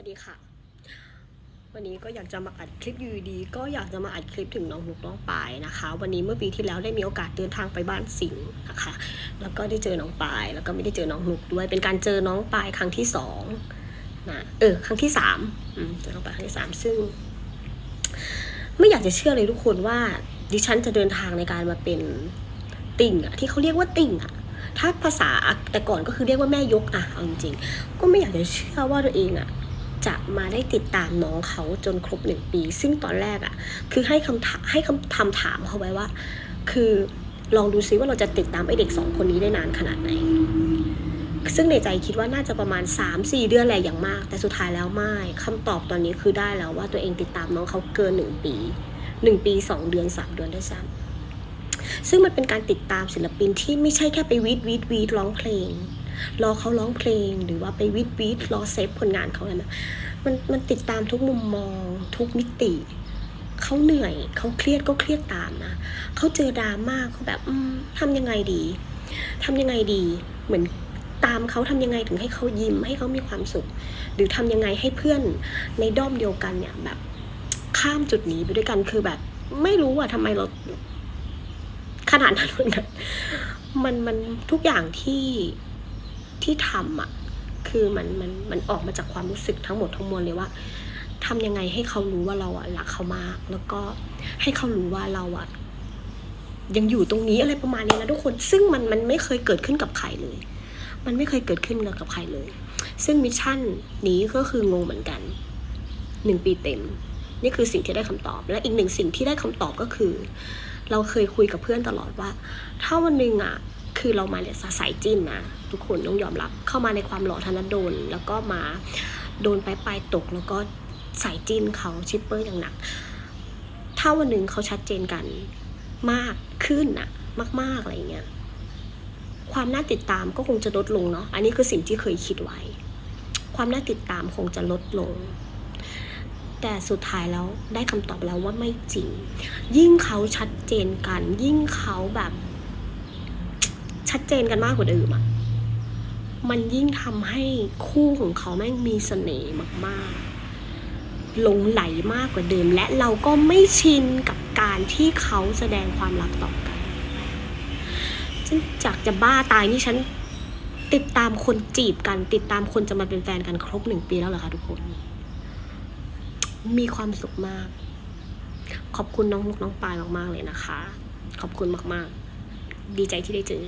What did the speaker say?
วัสดีค่ะ วันนี้ก็อยากจะมาอัดคลิปอยูดี ก็อยากจะมาอัดคลิปถึงน้องนุกน้องปายนะคะ วันนี้เมื่อปีที่แล้วได้มีโอกาสเดินทางไปบ้านสิงห์นะคะ แล้วก็ได้เจอน้องปาย แล้วก็ไม่ได้เจอน้องนุกด้วย เป็นการเจอน้องปายครั้งที่สองนะเออครั้งที่สามอืมเจอน้องปายครั้งที่สามซึ่ง ไม่อยากจะเชื่อเลยทุกคนว่าดิฉันจะเดินทางในการมาเป็นติ่งอะที่เขาเรียกว่าติ่งอะถ้าภาษาแต่ก่อนก็คือเรียกว่าแม่ยกอะเอาจริงๆ ก็ไม่อยากจะเชื่อว่าตัวเองอะ จะมาได้ติดตามน้องเขาจนครบหนึ่งปี ซึ่งตอนแรกอะคือให้คำถามให้คำทำถามเขาไว้ว่า คือลองดูซิว่าเราจะติดตามไอเด็กสองคนนี้ได้นานขนาดไหน ซึ่งในใจคิดว่าน่าจะประมาณ 3-4 เดือนแหละอย่างมาก แต่สุดท้ายแล้วไม่คำตอบตอนนี้คือได้แล้วว่าตัวเองติดตามน้องเขาเกินหนึ่งปีหนึ่งปีสองเดือนสามเดือนได้ซ้ำซึ่งมันเป็นการติดตามศิลปินที่ไม่ใช่แค่ไปวีดวีดวีดร้องเพลง รอเขาร้องเพลงหรือว่าไปวีดวีดรอเซฟผลงานเขาเลยนะมันมันติดตามทุกมุมมอง ทุกมิติเขาเหนื่อยเขาเครียดก็เครียดตามนะเขาเจอดราม่าเขาแบบทำยังไงดีทำยังไงดี เหมือนตามเขาทำยังไงถึงให้เขายิ้มให้เขามีความสุข หรือทำยังไงให้เพื่อนในด้อมเดียวกันเนี่ยแบบข้ามจุดนี้ไปด้วยกันคือแบบ ไม่รู้อะทำไมเราขนาดนั้นเหมือนกันมันมันทุกอย่างที่ ที่ทำอะคือมันมันมันออกมาจากความรู้สึกทั้งหมดทั้งมวลเลยว่าทำยังไงให้เขารู้ว่าเราอะรักเขามาก แล้วก็ให้เขารู้ว่าเราอะยังอยู่ตรงนี้อะไรประมาณนี้นะทุกคนซึ่งมันมันไม่เคยเกิดขึ้นกับใครเลย มันไม่เคยเกิดขึ้นกับใครเลย ซึ่งมิชชั่นนี้ก็คืองงเหมือนกันหนึ่งปีเต็ม นี่คือสิ่งที่ได้คำตอบ และอีกหนึ่งสิ่งที่ได้คำตอบก็คือ เราเคยคุยกับเพื่อนตลอดว่า ถ้าวันหนึ่งอะ คือเรามาเนี่ยสายจิ้นนะทุกคนต้องยอมรับ เข้ามาในความหล่อธนดลแล้วก็มาโดนไปลายตกแล้วก็สายจิ้นเขาชิปเปอร์อย่างหนัก ถ้าวันหนึ่งเขาชัดเจนกันมากขึ้นอะมาก ๆ อะไรเงี้ยความน่าติดตามก็คงจะลดลงเนาะอันนี้คือสิ่งที่เคยคิดไว้ ความน่าติดตามคงจะลดลง แต่สุดท้ายแล้วได้คำตอบแล้วว่าไม่จริง ยิ่งเขาชัดเจนกัน ยิ่งเขาแบบ ชัดเจนกันมากกว่าเดิมอะมันยิ่งทำให้คู่ของเขาแม่งมีเสน่ห์มากๆหลงไหลมากกว่าเดิม และเราก็ไม่ชินกับการที่เขาแสดงความรักต่อกันฉันจากจะบ้าตายนี่ฉันติดตามคนจีบกัน ติดตามคนจะมาเป็นแฟนกันครบหนึ่งปีแล้วเหรอคะทุกคน มีความสุขมาก ขอบคุณน้องมุกน้องปายมากๆเลยนะคะ ขอบคุณมากๆ ดีใจที่ได้เจอ